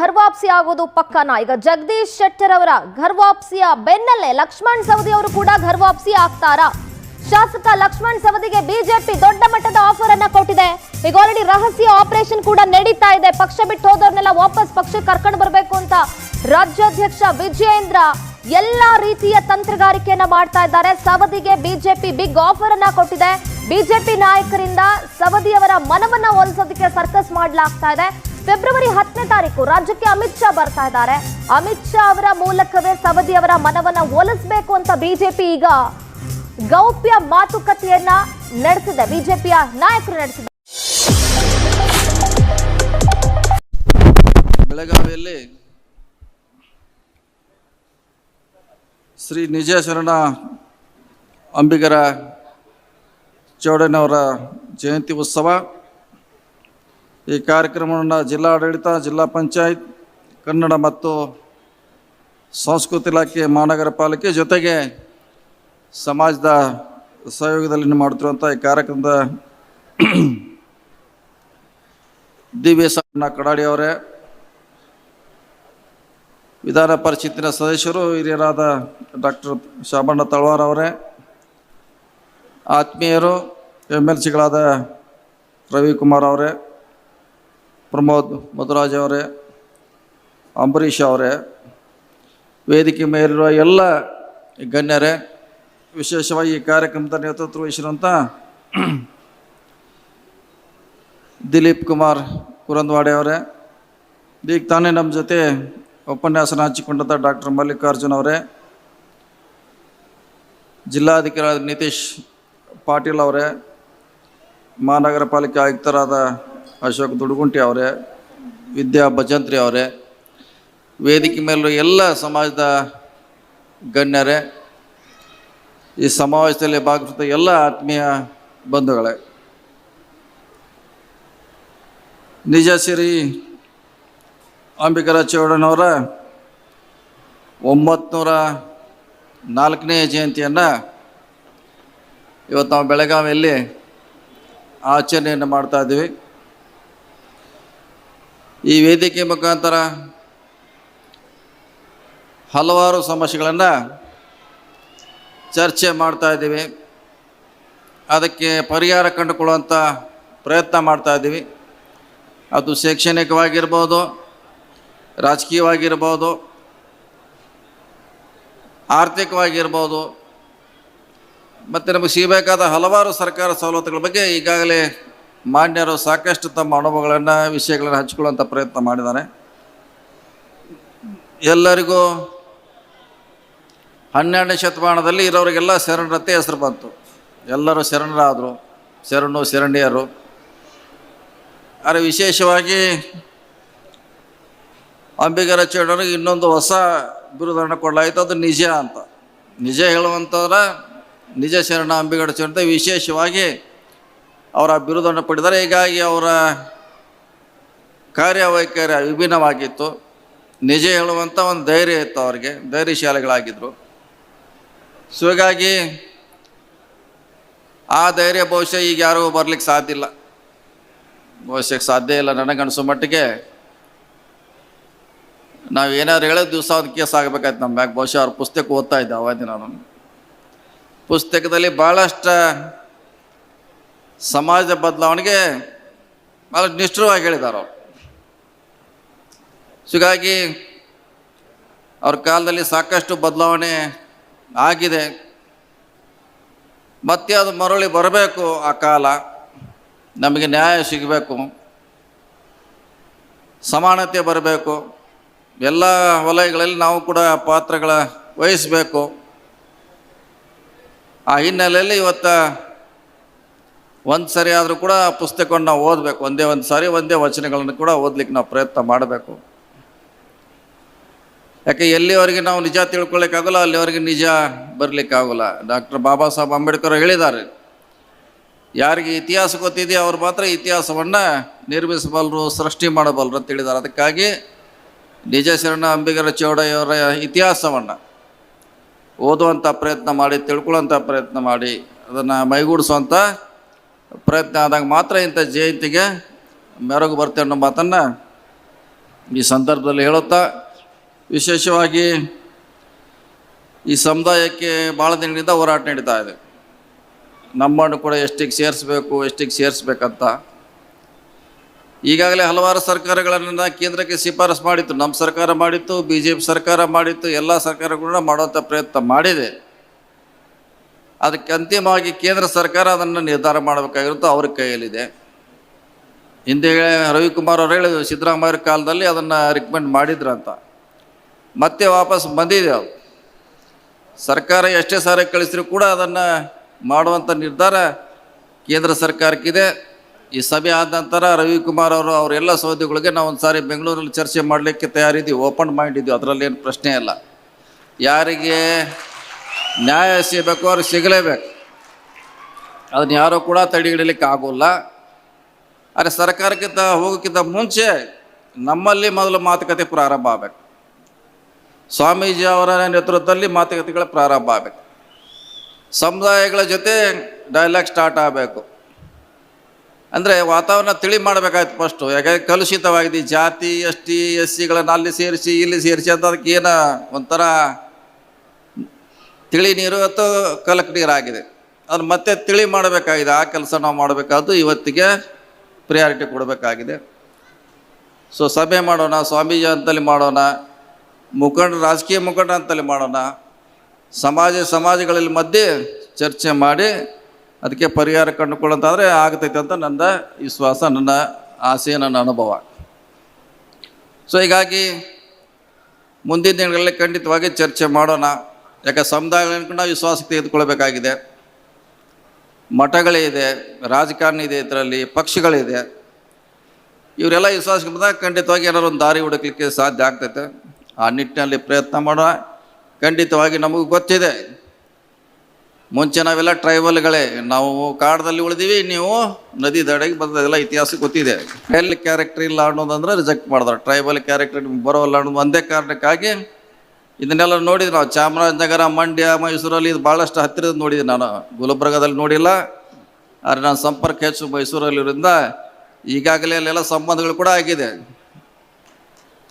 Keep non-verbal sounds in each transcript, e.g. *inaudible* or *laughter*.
ಘರ್ವಾಪ್ಸಿ ಆಗೋದು ಪಕ್ಕನ. ಈಗ ಜಗದೀಶ್ ಶೆಟ್ಟರ್ ಅವರ ಘರ್ವಾಪ್ಸಿಯ ಬೆನ್ನಲ್ಲೇ ಲಕ್ಷ್ಮಣ್ ಸವದಿ ಅವರು ಕೂಡ ಘರ್ವಾಪ್ಸಿ ಆಗ್ತಾರಾ? ಶಾಸಕ ಲಕ್ಷ್ಮಣ್ ಸವದಿಗೆ ಬಿಜೆಪಿ ದೊಡ್ಡ ಮಟ್ಟದ ಆಫರ್ ಅನ್ನ ಕೊಟ್ಟಿದೆ. ಈಗ ಆಲ್ರೆಡಿ ರಹಸ್ಯ ಆಪರೇಷನ್ ಕೂಡ ನಡೀತಾ ಇದೆ. ಪಕ್ಷ ಬಿಟ್ಟು ಹೋದವ್ರನ್ನೆಲ್ಲ ವಾಪಸ್ ಪಕ್ಷಕ್ಕೆ ಕರ್ಕೊಂಡು ಬರಬೇಕು ಅಂತ ರಾಜ್ಯಾಧ್ಯಕ್ಷ ವಿಜಯೇಂದ್ರ ಎಲ್ಲಾ ರೀತಿಯ ತಂತ್ರಗಾರಿಕೆಯನ್ನ ಮಾಡ್ತಾ ಇದ್ದಾರೆ. ಸವದಿಗೆ ಬಿಜೆಪಿ ಬಿಗ್ ಆಫರ್ ಅನ್ನ ಕೊಟ್ಟಿದೆ. ಬಿಜೆಪಿ ನಾಯಕರಿಂದ ಸವದಿಯವರ ಮನವನ್ನ ಒಲಿಸೋದಕ್ಕೆ ಸರ್ಕಸ್ ಮಾಡಲಾಗ್ತಾ ಇದೆ. ಫೆಬ್ರವರಿ ಹತ್ತನೇ ತಾರೀಕು ರಾಜ್ಯಕ್ಕೆ ಅಮಿತ್ ಶಾ ಬರ್ತಾ ಇದ್ದಾರೆ. ಅಮಿತ್ ಶಾ ಅವರ ಮೂಲಕವೇ ಸವದಿ ಅವರ ಮನವನ್ನ ಒಲಿಸಬೇಕು ಅಂತ ಬಿಜೆಪಿ ಈಗ ಗೌಪ್ಯ ಮಾತುಕತೆಯನ್ನ ನಡೆಸಿದೆ. ಬಿಜೆಪಿಯ ನಾಯಕರು ನಡೆಸಿದ ಬೆಳಗಾವಿಯಲ್ಲಿ ಶ್ರೀ ನಿಜ ಶರಣ ಅಂಬಿಗರ ಚೌಡನವರ ಜಯಂತಿ ಉತ್ಸವ ಈ ಕಾರ್ಯಕ್ರಮವನ್ನು ಜಿಲ್ಲಾಡಳಿತ, ಜಿಲ್ಲಾ ಪಂಚಾಯತ್, ಕನ್ನಡ ಮತ್ತು ಸಂಸ್ಕೃತಿ ಇಲಾಖೆ ಮಹಾನಗರ ಪಾಲಿಕೆ ಜೊತೆಗೆ ಸಮಾಜದ ಸಹಯೋಗದಲ್ಲಿ ಮಾಡುತ್ತಿರುವಂಥ ಈ ಕಾರ್ಯಕ್ರಮದ *clears throat* ದಿವ್ಯ ಸಣ್ಣ ಕಡಾಡಿ ಅವರೇ, ವಿಧಾನ ಪರಿಷತ್ತಿನ ಸದಸ್ಯರು, ಹಿರಿಯರಾದ ಡಾಕ್ಟರ್ ಶಾಬಣ್ಣ ತಳವಾರ್ ಅವರೇ, ಆತ್ಮೀಯರು ಎಂ ಎಲ್ ಸಿಗಳಾದ ರವಿಕುಮಾರ್ ಅವರೇ ಪ್ರಮೋದ್ ಮಧುರಾಜ್ ಅವರೇ, ಅಂಬರೀಷ್ ಅವರೇ, ವೇದಿಕೆ ಮೇಲಿರುವ ಎಲ್ಲ ಗಣ್ಯರೇ, ವಿಶೇಷವಾಗಿ ಈ ಕಾರ್ಯಕ್ರಮದ ನೇತೃತ್ವ ವಹಿಸಿರುವಂಥ ದಿಲೀಪ್ ಕುಮಾರ್ ಕುರಂದ್ವಾಡೆ ಅವರೇ ಈಗ ತಾನೇ ನಮ್ಮ ಜೊತೆ ಉಪನ್ಯಾಸನ ಹಂಚಿಕೊಂಡಂಥ ಡಾಕ್ಟರ್ ಮಲ್ಲಿಕಾರ್ಜುನ್ ಅವರೇ ಜಿಲ್ಲಾಧಿಕಾರಿ ನಿತೀಶ್ ಪಾಟೀಲ್ ಅವರೇ, ಮಹಾನಗರ ಪಾಲಿಕೆ ಆಯುಕ್ತರಾದ ಅಶೋಕ್ ದುಡುಗುಂಟಿ ಅವರೇ, ವಿದ್ಯಾ ಭಜಂತ್ರಿ ಅವರೇ, ವೇದಿಕೆ ಮೇಲೂ ಎಲ್ಲ ಸಮಾಜದ ಗಣ್ಯರೇ, ಈ ಸಮಾವೇಶದಲ್ಲಿ ಭಾಗವಹಿಸಿದ ಎಲ್ಲ ಆತ್ಮೀಯ ಬಂಧುಗಳೇ. ನಿಜ ಸಿರಿ ಅಂಬಿಕರ ಚೌಡನವರ ಒಂಬತ್ನೂರ ನಾಲ್ಕನೇ ಜಯಂತಿಯನ್ನು ಇವತ್ತು ನಾವು ಬೆಳಗಾವಿಯಲ್ಲಿ ಆಚರಣೆಯನ್ನು ಮಾಡ್ತಾ ಇದ್ದೀವಿ. ಈ ವೇದಿಕೆ ಮುಖಾಂತರ ಹಲವಾರು ಸಮಸ್ಯೆಗಳನ್ನು ಚರ್ಚೆ ಮಾಡ್ತಾ ಇದ್ದೀವಿ. ಅದಕ್ಕೆ ಪರಿಹಾರ ಕಂಡುಕೊಳ್ಳುವಂಥ ಪ್ರಯತ್ನ ಮಾಡ್ತಾ ಇದ್ದೀವಿ. ಅದು ಶೈಕ್ಷಣಿಕವಾಗಿರ್ಬೋದು, ರಾಜಕೀಯವಾಗಿರ್ಬೋದು, ಆರ್ಥಿಕವಾಗಿರ್ಬೋದು, ಮತ್ತು ನಮಗೆ ಸಿಗಬೇಕಾದ ಹಲವಾರು ಸರ್ಕಾರ ಸವಲತ್ತುಗಳ ಬಗ್ಗೆ ಈಗಾಗಲೇ ಮಾನ್ಯರು ಸಾಕಷ್ಟು ತಮ್ಮ ಅನುಭವಗಳನ್ನು, ವಿಷಯಗಳನ್ನು ಹಂಚಿಕೊಳ್ಳುವಂಥ ಪ್ರಯತ್ನ ಮಾಡಿದ್ದಾರೆ. ಎಲ್ಲರಿಗೂ ಹನ್ನೆರಡನೇ ಶತಮಾನದಲ್ಲಿ ಇರೋರಿಗೆಲ್ಲ ಶರಣರತೆ ಹೆಸರು ಬಂತು. ಎಲ್ಲರೂ ಶರಣರಾದರು, ಶರಣು, ಶರಣಿಯರು. ಆದರೆ ವಿಶೇಷವಾಗಿ ಅಂಬಿಗರ ಚೇಡನಿಗೆ ಇನ್ನೊಂದು ಹೊಸ ಬಿರುದನ್ನು ಕೊಡಲಾಯಿತು, ಅದು ನಿಜ ಅಂತ. ನಿಜ ಹೇಳುವಂಥವ್ರ ನಿಜ ಶರಣ ಅಂಬಿಗರ ಚೇಡ ವಿಶೇಷವಾಗಿ ಅವರ ಬಿರುದನ್ನು ಪಡೆದರೆ ಹೀಗಾಗಿ ಅವರ ಕಾರ್ಯವೈಖರಿ ವಿಭಿನ್ನವಾಗಿತ್ತು ನಿಜ ಹೇಳುವಂಥ ಒಂದು ಧೈರ್ಯ ಇತ್ತು ಅವರಿಗೆ ಧೈರ್ಯಶಾಲಿಗಳಾಗಿದ್ದರು ಸೊ ಹೀಗಾಗಿ ಆ ಧೈರ್ಯ ಬಹುಶಃ ಈಗ ಯಾರಿಗೂ ಬರ್ಲಿಕ್ಕೆ ಸಾಧ್ಯ ಇಲ್ಲ. ಬಹುಶಃ ಸಾಧ್ಯ ಇಲ್ಲ ನನಗನ್ಸೋ ಮಟ್ಟಿಗೆ. ನಾವು ಏನಾದ್ರು ಹೇಳೋದು ದಿವಸ ಒಂದು ಕೇಸ್ ಆಗಬೇಕಾಯ್ತು ನಮ್ಮ ಮ್ಯಾಗ. ಬಹುಶಃ ಅವ್ರ ಪುಸ್ತಕ ಓದ್ತಾ ಇದ್ದೆ ಅವಾಗ ನಾನು. ಪುಸ್ತಕದಲ್ಲಿ ಭಾಳಷ್ಟು ಸಮಾಜದ ಬದಲಾವಣೆಗೆ ಭಾಳ ನಿಷ್ಠುರವಾಗಿ ಹೇಳಿದ್ದಾರೆ ಅವರು. ಹೀಗಾಗಿ ಅವ್ರ ಕಾಲದಲ್ಲಿ ಸಾಕಷ್ಟು ಬದಲಾವಣೆ ಆಗಿದೆ. ಮತ್ತೆ ಅದು ಮರಳಿ ಬರಬೇಕು ಆ ಕಾಲ. ನಮಗೆ ನ್ಯಾಯ ಸಿಗಬೇಕು. ಸಮಾನತೆ ಬರಬೇಕು. ಎಲ್ಲ ವಲಯಗಳಲ್ಲಿ ನಾವು ಕೂಡ ಪಾತ್ರಗಳ ವಹಿಸಬೇಕು. ಆ ಹಿನ್ನೆಲೆಯಲ್ಲಿ ಇವತ್ತು ಒಂದು ಸರಿ ಆದರೂ ಕೂಡ ಆ ಪುಸ್ತಕವನ್ನು ನಾವು ಓದಬೇಕು. ಒಂದೇ ಒಂದು ಸಾರಿ, ಒಂದೇ ವಚನಗಳನ್ನು ಕೂಡ ಓದ್ಲಿಕ್ಕೆ ನಾವು ಪ್ರಯತ್ನ ಮಾಡಬೇಕು. ಯಾಕೆ ಎಲ್ಲಿವರೆಗೆ ನಾವು ನಿಜ ತಿಳ್ಕೊಳ್ಳಿಕ್ಕಾಗಲ್ಲ ಅಲ್ಲಿವರೆಗೆ ನಿಜ ಬರಲಿಕ್ಕಾಗಲ್ಲ. ಡಾಕ್ಟರ್ ಬಾಬಾ ಸಾಹೇಬ್ ಅಂಬೇಡ್ಕರ್ ಹೇಳಿದ್ದಾರೆ. ಯಾರಿಗೆ ಇತಿಹಾಸ ಗೊತ್ತಿದೆಯೋ ಅವ್ರು ಮಾತ್ರ ಇತಿಹಾಸವನ್ನು ನಿರ್ಮಿಸಬಲ್ಲರು ಸೃಷ್ಟಿ ಮಾಡಬಲ್ಲರು ಅಂತ ಹೇಳಿದ್ದಾರೆ. ಅದಕ್ಕಾಗಿ ನಿಜ ಶರಣ ಅಂಬಿಗರ ಚೌಡಯ್ಯವರ ಇತಿಹಾಸವನ್ನು ಓದುವಂಥ ಪ್ರಯತ್ನ ಮಾಡಿ ತಿಳ್ಕೊಳ್ಳೋಂಥ ಪ್ರಯತ್ನ ಮಾಡಿ, ಅದನ್ನು ಮೈಗೂಡಿಸುವಂಥ ಪ್ರಯತ್ನ ಆದಾಗ ಮಾತ್ರ ಇಂಥ ಜಯಂತಿಗೆ ಮೆರಗು ಬರ್ತೇವೆ ಅನ್ನೋ ಮಾತನ್ನು ಈ ಸಂದರ್ಭದಲ್ಲಿ ಹೇಳುತ್ತಾ, ವಿಶೇಷವಾಗಿ ಈ ಸಮುದಾಯಕ್ಕೆ ಭಾಳ ದಿನದಿಂದ ಹೋರಾಟ ನಡೀತಾ ಇದೆ. ನಮ್ಮನ್ನು ಕೂಡ ಎಷ್ಟಿಗೆ ಸೇರಿಸ್ಬೇಕು, ಎಷ್ಟಿಗೆ ಸೇರಿಸ್ಬೇಕಂತ. ಈಗಾಗಲೇ ಹಲವಾರು ಸರ್ಕಾರಗಳನ್ನು ಕೇಂದ್ರಕ್ಕೆ ಶಿಫಾರಸು ಮಾಡಿತ್ತು. ನಮ್ಮ ಸರ್ಕಾರ ಮಾಡಿತ್ತು ಬಿ ಸರ್ಕಾರ ಮಾಡಿತ್ತು, ಎಲ್ಲ ಸರ್ಕಾರಗಳನ್ನ ಮಾಡುವಂಥ ಪ್ರಯತ್ನ ಮಾಡಿದೆ. ಅದಕ್ಕೆ ಅಂತಿಮವಾಗಿ ಕೇಂದ್ರ ಸರ್ಕಾರ ಅದನ್ನು ನಿರ್ಧಾರ ಮಾಡಬೇಕಾಗಿರುತ್ತೋ ಅವ್ರ ಕೈಯಲ್ಲಿದೆ. ಹಿಂದೆ ರವಿಕುಮಾರ್ ಅವರು ಹೇಳಿದ್ರು, ಸಿದ್ದರಾಮಯ್ಯ ಕಾಲದಲ್ಲಿ ಅದನ್ನು ರಿಕಮೆಂಡ್ ಮಾಡಿದ್ರಂತ ಮತ್ತೆ ವಾಪಸ್ ಬಂದಿದೆ ಅದು. ಸರ್ಕಾರ ಎಷ್ಟೇ ಸಾರಿ ಕಳಿಸಿದ್ರು ಕೂಡ ಅದನ್ನು ಮಾಡುವಂಥ ನಿರ್ಧಾರ ಕೇಂದ್ರ ಸರ್ಕಾರಕ್ಕಿದೆ. ಈ ಸಭೆ ಆದ ನಂತರ ರವಿಕುಮಾರ್ ಅವರು ಅವರೆಲ್ಲ ಸೌದೆಗಳಿಗೆ ನಾವು ಒಂದು ಸಾರಿ ಬೆಂಗಳೂರಲ್ಲಿ ಚರ್ಚೆ ಮಾಡಲಿಕ್ಕೆ ತಯಾರಿದ್ದೀವಿ, ಓಪನ್ ಮೈಂಡ್ ಇದ್ದೀವಿ, ಅದರಲ್ಲಿ ಏನು ಪ್ರಶ್ನೆ ಇಲ್ಲ. ಯಾರಿಗೆ ನ್ಯಾಯ ಸಿಗಬೇಕು ಅವ್ರಿಗೆ ಸಿಗಲೇಬೇಕು. ಅದನ್ನ ಯಾರೂ ಕೂಡ ತಡೆಗಿಡಲಿಕ್ಕೆ ಆಗೋಲ್ಲ. ಆದರೆ ಸರ್ಕಾರಕ್ಕಿಂತ ಹೋಗೋಕ್ಕಿಂತ ಮುಂಚೆ ನಮ್ಮಲ್ಲಿ ಮೊದಲು ಮಾತುಕತೆ ಪ್ರಾರಂಭ ಆಗಬೇಕು. ಸ್ವಾಮೀಜಿ ಅವರ ನೇತೃತ್ವದಲ್ಲಿ ಮಾತುಕತೆಗಳ ಪ್ರಾರಂಭ ಆಗಬೇಕು. ಸಮುದಾಯಗಳ ಜೊತೆ ಡೈಲಾಗ್ ಸ್ಟಾರ್ಟ್ ಆಗಬೇಕು. ಅಂದರೆ ವಾತಾವರಣ ತಿಳಿ ಮಾಡಬೇಕಾಯ್ತು ಫಸ್ಟು ಯಾಕಂದ್ರೆ ಕಲುಷಿತವಾಗಿದೆ. ಜಾತಿ ಎಸ್ ಟಿ ಎಸ್ ಸಿಗಳನ್ನು ಅಲ್ಲಿ ಸೇರಿಸಿ, ಇಲ್ಲಿ ಸೇರಿಸಿ ಅಂತ ಅದಕ್ಕೆ ಏನೋ ಒಂಥರ ತಿಳಿ ನೀರು ಅಥವಾ ಕಲಕ್ ನೀರಾಗಿದೆ ಅದನ್ನು ಮತ್ತೆ ತಿಳಿ ಮಾಡಬೇಕಾಗಿದೆ. ಆ ಕೆಲಸ ನಾವು ಮಾಡಬೇಕಾದ್ದು ಇವತ್ತಿಗೆ ಪ್ರಿಯಾರಿಟಿ ಕೊಡಬೇಕಾಗಿದೆ. ಸೊ ಸಭೆ ಮಾಡೋಣ, ಸ್ವಾಮೀಜಿ ಅಂತಲ್ಲಿ ಮಾಡೋಣ, ಮುಖಂಡ, ರಾಜಕೀಯ ಮುಖಂಡ ಅಂತಲ್ಲಿ ಮಾಡೋಣ, ಸಮಾಜ, ಸಮಾಜಗಳಲ್ಲಿ ಮಧ್ಯೆ ಚರ್ಚೆ ಮಾಡಿ ಅದಕ್ಕೆ ಪರಿಹಾರ ಕಂಡುಕೊಳ್ಳೋಂತಾದರೆ ಆಗ್ತೈತೆ ಅಂತ ನನ್ನ ವಿಶ್ವಾಸ, ನನ್ನ ಆಸೆ, ನನ್ನ ಅನುಭವ. ಸೊ ಹೀಗಾಗಿ ಮುಂದಿನ ದಿನಗಳಲ್ಲಿ ಖಂಡಿತವಾಗಿ ಚರ್ಚೆ ಮಾಡೋಣ. ಯಾಕೆ ಸಮುದಾಯಗಳನ್ನು ನಾವು ವಿಶ್ವಾಸಕ್ಕೆ ತೆಗೆದುಕೊಳ್ಬೇಕಾಗಿದೆ ಮಠಗಳಿದೆ ರಾಜಕಾರಣಿ ಇದೆ ಇದರಲ್ಲಿ, ಪಕ್ಷಗಳಿದೆ. ಇವರೆಲ್ಲ ವಿಶ್ವಾಸಕ್ಕೆ ಬಂದಾಗ ಖಂಡಿತವಾಗಿ ಏನಾದ್ರು ಒಂದು ದಾರಿ ಹುಡುಕ್ಲಿಕ್ಕೆ ಸಾಧ್ಯ ಆಗ್ತೈತೆ. ಆ ನಿಟ್ಟಿನಲ್ಲಿ ಪ್ರಯತ್ನ ಮಾಡೋಣ. ಖಂಡಿತವಾಗಿ ನಮಗೂ ಗೊತ್ತಿದೆ. ಮುಂಚೆ ನಾವೆಲ್ಲ ಟ್ರೈಬಲ್ಗಳೇ. ನಾವು ಕಾಡದಲ್ಲಿ ಉಳಿದೀವಿ, ನೀವು ನದಿ ದಡೆಗೆ ಬಂದದೆಲ್ಲ ಇತಿಹಾಸ ಗೊತ್ತಿದೆ. ಎಲ್ಲಿ ಕ್ಯಾರೆಕ್ಟರ್ ಇಲ್ಲ ಅನ್ನೋದಂದ್ರೆ ರಿಜೆಕ್ಟ್ ಮಾಡಿದ್ರು ಟ್ರೈಬಲ್ ಕ್ಯಾರೆಕ್ಟರ್ ಬರೋಲ್ಲ ಅನ್ನೋದು ಒಂದೇ ಕಾರಣಕ್ಕಾಗಿ ಇದನ್ನೆಲ್ಲ ನೋಡಿದ್ವಿ ನಾವು ಚಾಮರಾಜನಗರ, ಮಂಡ್ಯ, ಮೈಸೂರಲ್ಲಿ ಇದು ಭಾಳಷ್ಟು ಹತ್ತಿರದ ನೋಡಿದ್ದೆ ನಾನು. ಗುಲ್ಬರ್ಗದಲ್ಲಿ ನೋಡಿಲ್ಲ. ಆದರೆ ನಾನು ಸಂಪರ್ಕ ಹೆಚ್ಚು ಮೈಸೂರಲ್ಲಿರೋದ್ರಿಂದ ಈಗಾಗಲೇ ಅಲ್ಲೆಲ್ಲ ಸಂಬಂಧಗಳು ಕೂಡ ಆಗಿದೆ.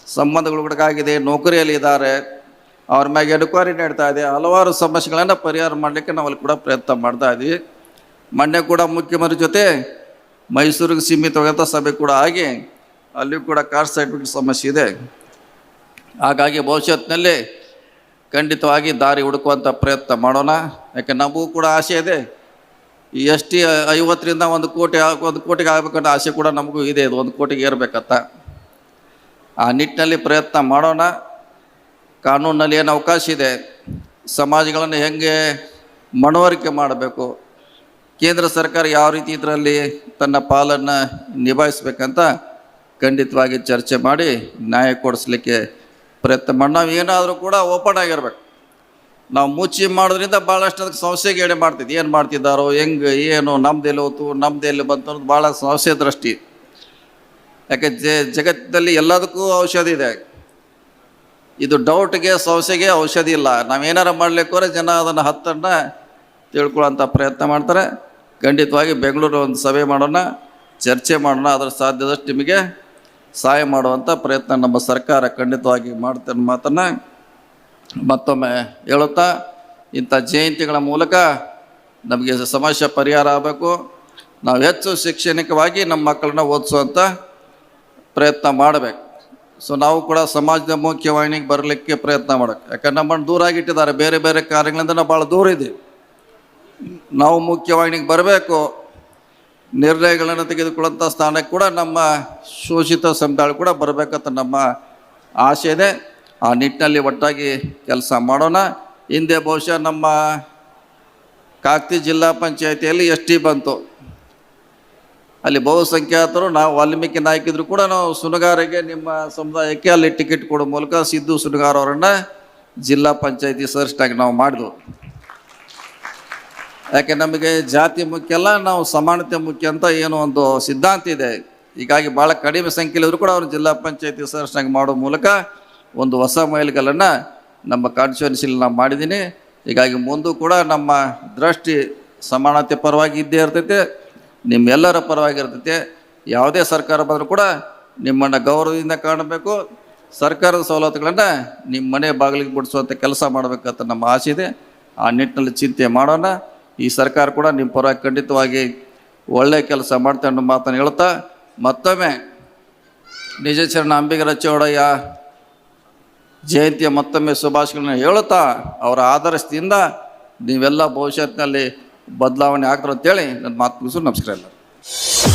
ಸಂಬಂಧಗಳು ಕೂಡ ಆಗಿದೆ. ನೌಕರಿಯಲ್ಲಿ ಇದ್ದಾರೆ. ಅವ್ರ ಮ್ಯಾಗೆ ಎನ್ಕ್ವೈರಿ ನಡೀತಾ ಇದೆ. ಹಲವಾರು ಸಮಸ್ಯೆಗಳನ್ನು ಪರಿಹಾರ ಮಾಡಲಿಕ್ಕೆ ನಾವು ಅಲ್ಲಿ ಕೂಡ ಪ್ರಯತ್ನ ಮಾಡ್ತಾ ಇದ್ದೀವಿ ಮೊನ್ನೆ ಕೂಡ ಮುಖ್ಯಮಂತ್ರಿ ಜೊತೆ ಮೈಸೂರಿಗೆ ಸೀಮಿತವಾದಂಥ ಸಭೆ ಕೂಡ ಆಗಿ ಅಲ್ಲಿ ಕೂಡ ಕಾಸ್ಟ್ ಸರ್ಟಿಫಿಕೇಟ್ ಸಮಸ್ಯೆ ಇದೆ. ಹಾಗಾಗಿ ಭವಿಷ್ಯತ್ತಿನಲ್ಲಿ ಖಂಡಿತವಾಗಿ ದಾರಿ ಹುಡುಕುವಂಥ ಪ್ರಯತ್ನ ಮಾಡೋಣ. ಯಾಕೆ ನಮಗೂ ಕೂಡ ಆಸೆ ಇದೆ. ಈ ಎಸ್ ಟಿ ಐವತ್ತರಿಂದ ಒಂದು ಕೋಟಿ ಒಂದು ಕೋಟಿಗೆ ಆಗಬೇಕಂತ ಆಸೆ ಕೂಡ ನಮಗೂ ಇದೆ. ಇದು ಒಂದು ಕೋಟಿಗೆ ಏರ್ಬೇಕಂತ. ಆ ನಿಟ್ಟಿನಲ್ಲಿ ಪ್ರಯತ್ನ ಮಾಡೋಣ. ಕಾನೂನಲ್ಲಿ ಏನು ಅವಕಾಶ ಇದೆ. ಸಮಾಜಗಳನ್ನು ಹೆಂಗೆ ಮನವರಿಕೆ ಮಾಡಬೇಕು. ಕೇಂದ್ರ ಸರ್ಕಾರ ಯಾವ ರೀತಿ ಇದರಲ್ಲಿ ತನ್ನ ಪಾಲನ್ನು ನಿಭಾಯಿಸ್ಬೇಕಂತ ಖಂಡಿತವಾಗಿ ಚರ್ಚೆ ಮಾಡಿ ನ್ಯಾಯ ಕೊಡಿಸ್ಲಿಕ್ಕೆ ಪ್ರಯತ್ನ ಮಾಡಿ ನಾವು ಏನಾದರೂ ಕೂಡ ಓಪನ್ ಆಗಿರ್ಬೇಕು. ನಾವು ಮುಚ್ಚಿ ಮಾಡೋದ್ರಿಂದ ಭಾಳಷ್ಟು ಅದಕ್ಕೆ ಸಮಸ್ಯೆಗೆ ಎಡೆ ಮಾಡ್ತಿದ್ವಿ. ಏನು ಮಾಡ್ತಿದ್ದಾರೋ, ಹೆಂಗೆ, ಏನು ನಮ್ದೆಲ್ಲಿ ಹೋತು ನಮ್ದೆಲ್ಲಿ ಬಂತು ಅನ್ನೋದು ಭಾಳ ಸಮಸ್ಯೆ ದೃಷ್ಟಿ. ಯಾಕೆ ಜ ಜಗತ್ತಿನಲ್ಲಿ ಎಲ್ಲದಕ್ಕೂ ಔಷಧಿ ಇದೆ. ಇದು ಡೌಟ್ಗೆ ಸಮಸ್ಯೆಗೆ ಔಷಧಿ ಇಲ್ಲ. ನಾವೇನಾರು ಮಾಡ್ಲಿಕ್ಕೋರೆ ಜನ ಅದನ್ನು ಹತ್ತನ್ನು ತಿಳ್ಕೊಳ್ಳೋಂಥ ಪ್ರಯತ್ನ ಮಾಡ್ತಾರೆ. ಖಂಡಿತವಾಗಿ ಬೆಂಗಳೂರು ಒಂದು ಸಭೆ ಮಾಡೋಣ, ಚರ್ಚೆ ಮಾಡೋಣ ಅದರ ಸಾಧ್ಯದಷ್ಟು ನಿಮಗೆ ಸಹಾಯ ಮಾಡುವಂಥ ಪ್ರಯತ್ನ ನಮ್ಮ ಸರ್ಕಾರ ಖಂಡಿತವಾಗಿ ಮಾಡುತ್ತೆ ಮಾತನ್ನು ಮತ್ತೊಮ್ಮೆ ಹೇಳುತ್ತಾ, ಇಂಥ ಜಯಂತಿಗಳ ಮೂಲಕ ನಮಗೆ ಸಮಸ್ಯೆ ಪರಿಹಾರ ಆಗಬೇಕು. ನಾವು ಹೆಚ್ಚು ಶೈಕ್ಷಣಿಕವಾಗಿ ನಮ್ಮ ಮಕ್ಕಳನ್ನ ಓದಿಸುವಂಥ ಪ್ರಯತ್ನ ಮಾಡಬೇಕು. ಸೊ ನಾವು ಕೂಡ ಸಮಾಜದ ಮುಖ್ಯವಾಹಿನಿಗೆ ಬರಲಿಕ್ಕೆ ಪ್ರಯತ್ನ ಮಾಡಬೇಕು. ಯಾಕಂದ್ರೆ ನಮ್ಮನ್ನು ದೂರ ಆಗಿಟ್ಟಿದ್ದಾರೆ. ಬೇರೆ ಬೇರೆ ಕಾರ್ಯಗಳಿಂದ ನಾವು ಭಾಳ ದೂರ ಇದ್ದೀವಿ. ನಾವು ಮುಖ್ಯವಾಹಿನಿಗೆ ಬರಬೇಕು. ನಿರ್ಣಯಗಳನ್ನು ತೆಗೆದುಕೊಳ್ಳುವಂಥ ಸ್ಥಾನಕ್ಕೆ ಕೂಡ ನಮ್ಮ ಶೋಷಿತ ಸಮುದಾಯ ಕೂಡ ಬರಬೇಕಂತ ನಮ್ಮ ಆಸೆ ಇದೆ. ಆ ನಿಟ್ಟಿನಲ್ಲಿ ಒಟ್ಟಾಗಿ ಕೆಲಸ ಮಾಡೋಣ. ಹಿಂದೆ ಬಹುಶಃ ನಮ್ಮ ಕಾಕ್ತಿ ಜಿಲ್ಲಾ ಪಂಚಾಯಿತಿಯಲ್ಲಿ ಎಸ್ ಟಿ ಬಂತು. ಅಲ್ಲಿ ಬಹುಸಂಖ್ಯಾತರು, ನಾವು ವಾಲ್ಮೀಕಿ ನಾಯಕಿದ್ರು ಕೂಡ ನಾವು ಸುನಗಾರಿಗೆ ನಿಮ್ಮ ಸಮುದಾಯಕ್ಕೆ ಅಲ್ಲಿ ಟಿಕೆಟ್ ಕೊಡೋ ಮೂಲಕ ಸಿದ್ದು ಸುನಗಾರ್ ಅವರನ್ನು ಜಿಲ್ಲಾ ಪಂಚಾಯಿತಿ ಸದಸ್ಯರಾಗಿ ನಾವು ಮಾಡಿದ್ವು. ಯಾಕೆ ನಮಗೆ ಜಾತಿ ಮುಖ್ಯ ಅಲ್ಲ, ನಾವು ಸಮಾನತೆ ಮುಖ್ಯ ಅಂತ ಏನೋ ಒಂದು ಸಿದ್ಧಾಂತ ಇದೆ. ಹೀಗಾಗಿ ಭಾಳ ಕಡಿಮೆ ಸಂಖ್ಯೆಯಲ್ಲಿದ್ರು ಕೂಡ ಅವರು ಜಿಲ್ಲಾ ಪಂಚಾಯತಿ ಸದಸ್ಯನಾಗಿ ಮಾಡೋ ಮೂಲಕ ಒಂದು ಹೊಸ ಮೈಲಿಗಲ್ಲನ್ನು ನಮ್ಮ ಕಾನ್ಸ್ಟಿಟ್ಯೂನ್ಸಿಲಿ ನಾವು ಮಾಡಿದ್ದೀನಿ ಹೀಗಾಗಿ ಮುಂದೂ ಕೂಡ ನಮ್ಮ ದೃಷ್ಟಿ ಸಮಾನತೆ ಪರವಾಗಿ ಇದ್ದೇ ಇರ್ತೈತೆ, ನಿಮ್ಮೆಲ್ಲರ ಪರವಾಗಿ ಇರ್ತೈತೆ. ಯಾವುದೇ ಸರ್ಕಾರ ಬಂದರೂ ಕೂಡ ನಿಮ್ಮನ್ನು ಗೌರವದಿಂದ ಕಾಣಬೇಕು, ಸರ್ಕಾರದ ಸವಲತ್ತುಗಳನ್ನು ನಿಮ್ಮ ಮನೆ ಬಾಗಿಲಿಗೆ ಬಿಡಿಸುವಂಥ ಕೆಲಸ ಮಾಡಬೇಕಂತ ನಮ್ಮ ಆಸೆ ಇದೆ. ಆ ನಿಟ್ಟಿನಲ್ಲಿ ಚಿಂತೆ ಮಾಡೋಣ. ಈ ಸರ್ಕಾರ ಕೂಡ ನಿಮ್ಮ ಪರ ಖಂಡಿತವಾಗಿ ಒಳ್ಳೆಯ ಕೆಲಸ ಮಾಡ್ತಾ ಅನ್ನೋ ಮಾತನ್ನು ಹೇಳ್ತಾ ಮತ್ತೊಮ್ಮೆ ನಿಜ ಚರಣ ಅಂಬಿಗರ ಚೌಡಯ್ಯ ಜಯಂತಿಯ ಮತ್ತೊಮ್ಮೆ ಶುಭಾಶಯಗಳನ್ನು ಹೇಳುತ್ತಾ ಅವರ ಆದರ್ಶದಿಂದ ನೀವೆಲ್ಲ ಭವಿಷ್ಯತ್ತಿನಲ್ಲಿ ಬದಲಾವಣೆ ಆಗ್ತಾರೆ ಅಂತೇಳಿ ನನ್ನ ಮಾತು ಮುಗಿಸು ನಮಸ್ಕಾರ ಎಲ್ಲ